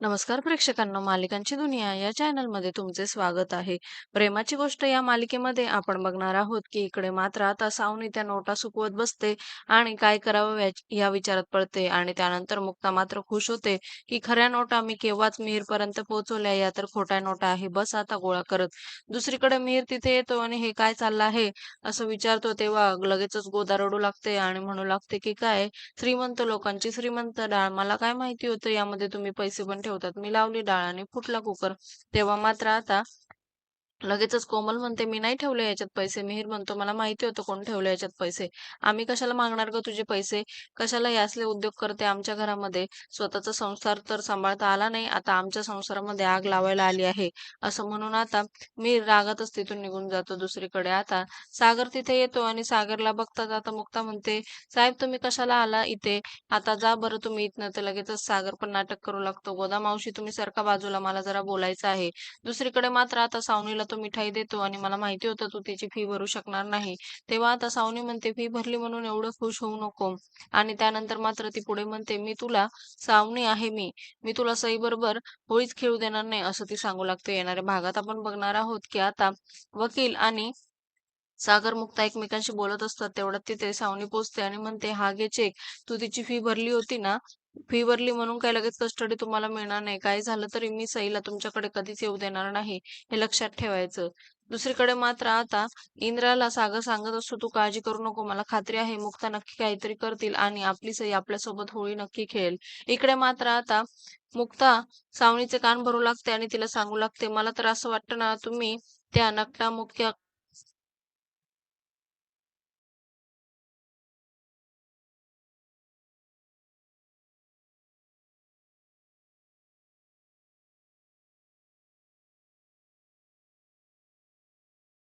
नमस्कार प्रेक्षकांना मालिकांची दुनिया या चॅनलमध्ये तुमचे स्वागत आहे. प्रेमाची गोष्ट या मालिकेमध्ये आपण बघणार आहोत, की इकडे मात्र आता सावनी त्या नोटा सुकवत बसते आणि काय करावं या या विचारात पडते आणि त्यानंतर मुक्ता मात्र खुश होते, की खऱ्या नोटा मी केव्हाच मिहीरपर्यंत पोहोचवल्या, या तर खोट्या नोटा आहे. बस आता गोळा करत. दुसरीकडे मिहीर तिथे येतो आणि हे काय चाललं आहे असं विचारतो, तेव्हा लगेचच गोदा रडू लागते आणि म्हणू लागते, की काय श्रीमंत लोकांची श्रीमंत डाळ. मला काय माहिती होतं यामध्ये तुम्ही पैसे पण ठेवतात. मी लावली डाळ आणि फुटला कुकर. तेव्हा मात्र आता लगेचच कोमल म्हणते, "मी नाही ठेवले याच्यात पैसे." मिहीर म्हणतो, "मला माहिती होतं कोण ठेवले याच्यात पैसे. आम्ही कशाला मागणार ग तुझे पैसे? कशाला यासले असले उद्योग करते आमच्या घरामध्ये? स्वतःचा संसार तर सांभाळता आला नाही, आता आमच्या संसारामध्ये आग लावायला आली आहे." असं म्हणून आता मी रागातच तिथून निघून जातो. दुसरीकडे आता सागर तिथे येतो आणि सागरला बघताच आता मुक्ता म्हणते, "साहेब तुम्ही कशाला आला इथे? आता जा बरं तुम्ही इथनं." तर लगेचच सागर पण नाटक करू लागतो, "गोदा मावशी तुम्ही सरका बाजूला, मला जरा बोलायचं आहे." दुसरीकडे मात्र आता सावनीला तो मिठाई देतो आणि मला माहिती होतं तू तिची फी भरू शकणार नाही. तेव्हा आता सावनी म्हणते, "फी भरली म्हणून एवढं खुश होऊ नको." आणि त्यानंतर मात्र ती पुढे म्हणते, "मी तुला सावनी आहे मी. मी तुला सईबरोबर होळीच खेळू देणार नाही." असं ती सांगू लागते. येणाऱ्या भागात आपण बघणार आहोत, की आता वकील आणि सागर मुक्ता एकमेकांशी बोलत असतात. तेवढ्यात तिथे सावनी पोचते आणि म्हणते, "हा घे चेक. तू तिची फी भरली होती ना? फी भरली म्हणून काही लगेच कस्टडी तुम्हाला मिळणार नाही. काही झालं तरी मी सईला तुमच्याकडे कधीच येऊ देणार नाही. हे लक्षात ठेवायचं." दुसरीकडे मात्र आता इंद्राला सागर सांगत असतो, "तू काळजी करू नको. मला खात्री आहे मुक्ता नक्की काहीतरी करतील आणि आपली सई आपल्यासोबत होळी नक्की खेळेल." इकडे मात्र आता मुक्ता सावणीचे कान भरू लागते आणि तिला सांगू लागते, "मला तर असं वाटतं ना, तुम्ही त्या नकटा मुक्या